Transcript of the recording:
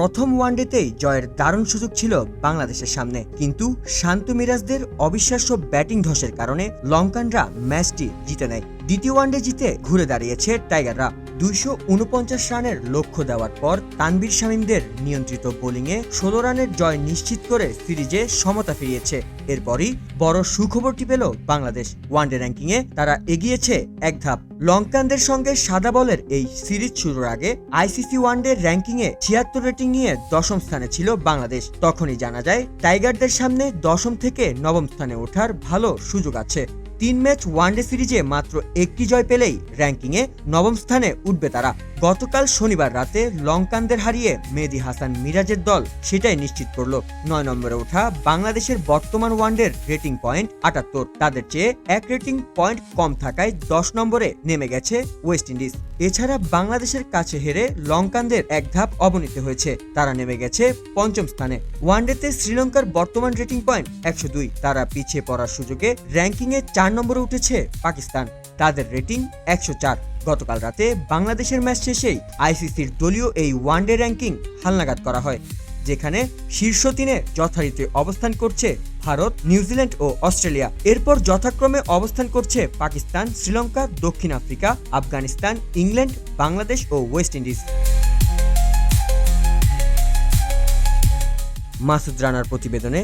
প্রথম ওয়ানডেতেই জয়ের দারুণ সুযোগ ছিল বাংলাদেশের সামনে। কিন্তু শান্ত মিরাজদের অবিশ্বাস্য ব্যাটিং ধসের কারণে লঙ্কানরা ম্যাচটি জিতে নেয়। দ্বিতীয় ওয়ানডে জিতে ঘুরে দাঁড়িয়েছে টাইগাররা। দুইশো উনপঞ্চাশ রানের লক্ষ্য দেওয়ার পর তানবীর শামীমদের নিয়ন্ত্রিত বোলিংয়ে ষোলো রানের জয় নিশ্চিত করে সিরিজে সমতা ফিরিয়েছে। এরপরই বড় সুখবরটি পেল বাংলাদেশ। ওয়ানডে র্যাঙ্কিংয়ে তারা এগিয়েছে এক ধাপ। লঙ্কানদের সঙ্গে সাদা বলের এই সিরিজ শুরুর আগে আইসিসি ওয়ানডে র্যাঙ্কিংয়ে ছিয়াত্তর রেটিং নিয়ে দশম স্থানে ছিল বাংলাদেশ। তখনই জানা যায়, টাইগারদের সামনে দশম থেকে নবম স্থানে ওঠার ভালো সুযোগ আছে। তিন ম্যাচ ওয়ানডে সিরিজে মাত্র একটি জয় পেলেই র্যাঙ্কিংয়ে নবম স্থানে উঠবে তারা। গতকাল শনিবার রাতে লঙ্কানদের হারিয়ে মেহেদি হাসান মিরাজের দল সেটাই নিশ্চিত করল। নয় নম্বরে ওঠা বাংলাদেশের বর্তমান ওয়ানডের রেটিং পয়েন্ট আটাত্তর। তাদের চেয়ে এক রেটিং পয়েন্ট কম থাকায় দশ নম্বরে নেমে গেছে ওয়েস্ট ইন্ডিজ। এছাড়া বাংলাদেশের কাছে হেরে লঙ্কানদের এক ধাপ অবনীত হয়েছে। তারা নেমে গেছে পঞ্চম স্থানে। ওয়ানডেতে শ্রীলঙ্কার বর্তমান রেটিং পয়েন্ট একশো দুই। তারা পিছিয়ে পড়ার সুযোগে র্যাঙ্কিংয়ে চার নম্বরে উঠেছে পাকিস্তান। তাদের রেটিং একশো চার। গতকাল রাতে বাংলাদেশের ম্যাচ শেষেই আইসিসির দলীয় এই ওয়ানডে র্যাঙ্কিং হালনাগাদ করা হয়, যেখানে শীর্ষ তিনে যথারীতি অবস্থান করছে ভারত, নিউজিল্যান্ড ও অস্ট্রেলিয়া। এরপর যথাক্রমে অবস্থান করছে পাকিস্তান, শ্রীলঙ্কা, দক্ষিণ আফ্রিকা, আফগানিস্তান, ইংল্যান্ড, বাংলাদেশ ও ওয়েস্ট ইন্ডিজ। মাসুদ রানার প্রতিবেদনে